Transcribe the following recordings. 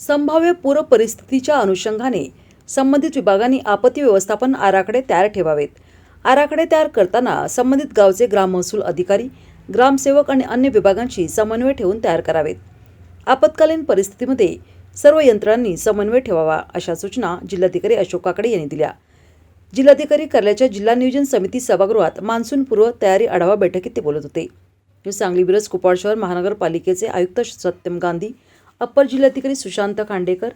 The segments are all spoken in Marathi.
संभाव्य पूर परिस्थितीच्या अनुषंगाने संबंधित विभागांनी आपत्ती व्यवस्थापन आराखडे तयार ठेवावेत. आराखडे तयार करताना संबंधित गावचे ग्राम महसूल अधिकारी ग्रामसेवक आणि अन्य विभागांशी समन्वय ठेवून तयार करावेत. आपत्कालीन परिस्थितीमध्ये सर्व यंत्रणांनी समन्वय ठेवावा अशा सूचना जिल्हाधिकारी अशोक काकडे यांनी दिल्या. जिल्हाधिकारी कार्यालयाच्या जिल्हा नियोजन समिती सभागृहात मान्सूनपूर्व तयारी आढावा बैठकीत ते बोलत होते. सांगली मिरज कुपवाड शहर महानगरपालिकेचे आयुक्त सत्यम गांधी अप्पर जिल्हाधिकारी सुशांत खांडेकर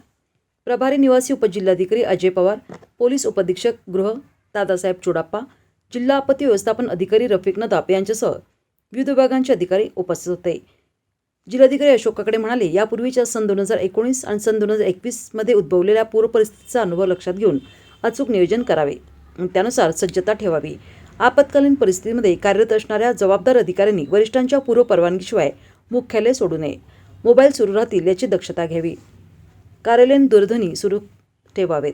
प्रभारी निवासी उपजिल्हाधिकारी अजय पवार पोलीस उपधीक्षक गृह दादासाहेब चुडाप्पा जिल्हा आपत्ती व्यवस्थापन अधिकारी रफिक नदाप यांच्यासह विविध विभागांचे अधिकारी उपस्थित होते. जिल्हाधिकारी अशोक काकडे म्हणाले यापूर्वीच्या सन दोन हजार एकोणीस आणि सन दोन हजार एकवीसमध्ये उद्भवलेल्या पूरपरिस्थितीचा अनुभव लक्षात घेऊन अचूक नियोजन करावे. त्यानुसार सज्जता ठेवावी. आपत्कालीन परिस्थितीमध्ये कार्यरत असणाऱ्या जबाबदार अधिकाऱ्यांनी वरिष्ठांच्या पूर्व परवानगीशिवाय मुख्यालय सोडू नये. मोबाईल सुरू राहतील याची दक्षता घ्यावी. कार्यालयीन दूरध्वनी सुरू ठेवावेत.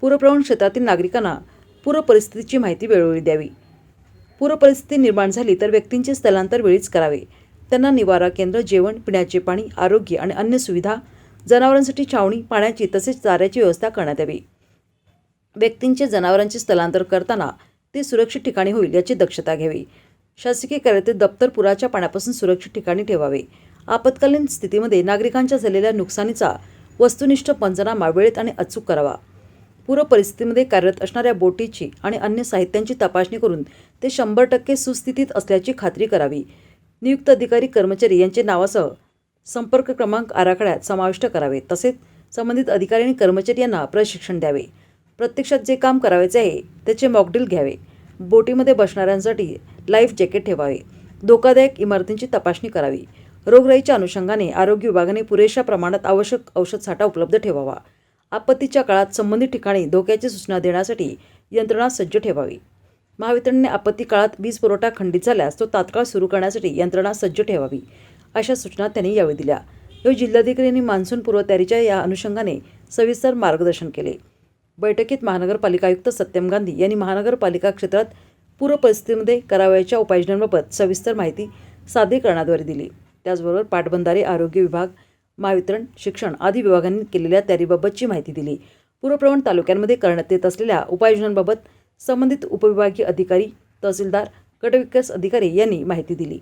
पूरप्रवण क्षेत्रातील नागरिकांना पूरपरिस्थितीची माहिती वेळोवेळी द्यावी. पूरपरिस्थिती निर्माण झाली तर व्यक्तींचे स्थलांतर वेळीच करावे. त्यांना निवारा केंद्र जेवण पिण्याचे पाणी आरोग्य आणि अन्य सुविधा जनावरांसाठी छावणी पाण्याची तसेच चाऱ्याची व्यवस्था करण्यात यावी. व्यक्तींचे जनावरांचे स्थलांतर करताना ते सुरक्षित ठिकाणी होईल याची दक्षता घ्यावी. शासकीय कार्यालयातील दप्तर पुराच्या पाण्यापासून सुरक्षित ठिकाणी ठेवावे. आपत्कालीन स्थितीमध्ये नागरिकांच्या झालेल्या नुकसानीचा वस्तुनिष्ठ पंचनामा वेळेत आणि अचूक करावा. पूर परिस्थितीमध्ये कार्यरत असणाऱ्या बोटीची आणि अन्य साहित्यांची तपासणी करून ते शंभर टक्के सुस्थितीत असल्याची खात्री करावी. नियुक्त अधिकारी कर्मचारी यांचे नावासह संपर्क क्रमांक आराखड्यात समाविष्ट करावे. तसेच संबंधित अधिकारी आणि कर्मचारी यांना प्रशिक्षण द्यावे. प्रत्यक्षात जे काम करावायचे आहे त्याचे मॉकड्रिल घ्यावे. बोटीमध्ये बसणाऱ्यांसाठी लाईफ जॅकेट ठेवावे. धोकादायक इमारतींची तपासणी करावी. रोगराईच्या अनुषंगाने आरोग्य विभागाने पुरेशा प्रमाणात आवश्यक औषध साठा उपलब्ध ठेवावा. आपत्तीच्या काळात संबंधित ठिकाणी धोक्याची सूचना देण्यासाठी यंत्रणा सज्ज ठेवावी. महावितरणने आपत्ती काळात वीज पुरवठा खंडित झाल्यास तो तात्काळ सुरू करण्यासाठी यंत्रणा सज्ज ठेवावी अशा सूचना त्यांनी यावेळी दिल्या. तो जिल्हाधिकाऱ्यांनी मान्सून पूर्वतयारीच्या या अनुषंगाने सविस्तर मार्गदर्शन केले. बैठकीत महानगरपालिका आयुक्त सत्यम गांधी यांनी महानगरपालिका क्षेत्रात पूर परिस्थितीमध्ये करावयाच्या उपाययोजनांबाबत सविस्तर माहिती सादरीकरणाद्वारे दिली. त्याचबरोबर पाटबंधारे आरोग्य विभाग महावितरण शिक्षण आदी विभागांनी केलेल्या तयारीबाबतची माहिती दिली. पूर्वप्रवण तालुक्यांमध्ये करण्यात येत असलेल्या उपाययोजनांबाबत संबंधित उपविभागीय अधिकारी तहसीलदार गटविकास अधिकारी यांनी माहिती दिली.